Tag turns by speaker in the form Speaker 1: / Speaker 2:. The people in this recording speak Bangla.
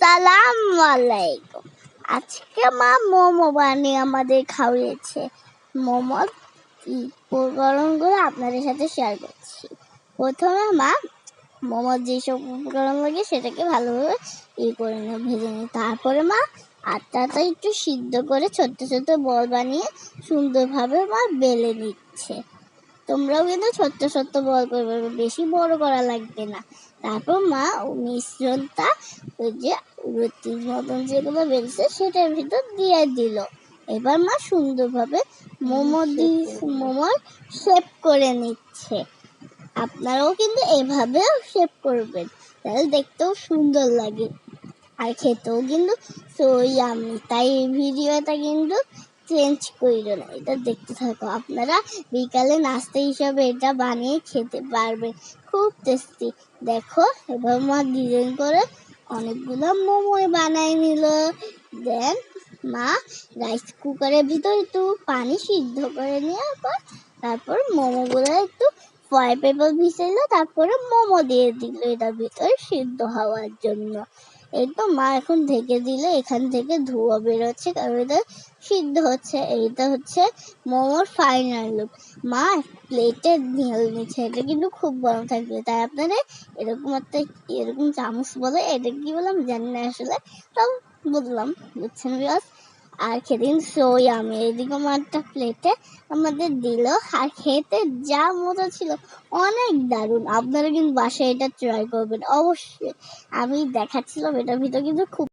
Speaker 1: আসসালামু আলাইকুম আজকে মা মোমো বানিয়ে আমাদের খাওয়িয়েছে মোমোর উপকরণগুলো আপনাদের সাথে শেয়ার করছি। প্রথমে মা, মোমোর যেসব উপকরণ লাগে সেটাকে ভালোভাবে ই করে নিয়ে ভেজে নিই। তারপরে মা, আটাটা একটু সিদ্ধ করে ছোট্ট ছোট্ট বল বানিয়ে সুন্দরভাবে মা বেলে নিচ্ছে। তোমরাও কিন্তু ছোট্ট ছোট্ট বল করবে, বেশি বড় করা লাগবে না। তারপর মা মিশ্রণটা ওই যে রুটির মতন যেগুলো বেরিয়েছে সেটার ভিতর দিয়ে দিল। এবার মা সুন্দরভাবে মোমো দিয়ে মোমোর শেপ করে নিচ্ছে। আপনারাও কিন্তু এভাবেও শেপ করবেন। তাহলে দেখতেও সুন্দর লাগে। আর খেতেও কিন্তু সো ইয়ামি তাই এই ভিডিওটা কিন্তু চেঞ্জ করিল না। এটা দেখতে থাকো। আপনারা বিকালে নাস্তা হিসাবে এটা বানিয়ে খেতে পারবেন। খুব টেস্টি দেখো, এবার মা ডিজাইন করে অনেকগুলো মোমো বানাই নিল। দেন মা রাইস কুকারের ভিতরে একটু পানি সিদ্ধ করে নেওয়ার পর তারপর মোমোগুলো একটু ফয়েল পেপার ভিজাইলো, তারপরে মোমো দিয়ে দিল এটার ভিতরে সিদ্ধ হওয়ার জন্য। এই তো মা এখন ঢেকে দিলে, এখান থেকে ধোঁয়া বেরোচ্ছে, কারণ এটা সিদ্ধ হচ্ছে, এইটা হচ্ছে মোমোর ফাইনাল লুক মা প্লেটে নিয়ে নিচ্ছে, এটা কিন্তু খুব গরম থাকবে, তাই আপনারা এরকম একটা, এরকম চামচ বলে, এটা কি বললাম? জানি না আসলে, তাও বললাম, বুঝছেন বিকজ আর খেদিন সই আমি এদিকে একটা প্লেটে আমাদের দিল আর খেতে যা মজা ছিল, অনেক দারুণ। আপনারা কিন্তু বাসায় এটা ট্রাই করবেন। অবশ্যই। আমি দেখাচ্ছিলাম এটার ভিতরে কিন্তু খুব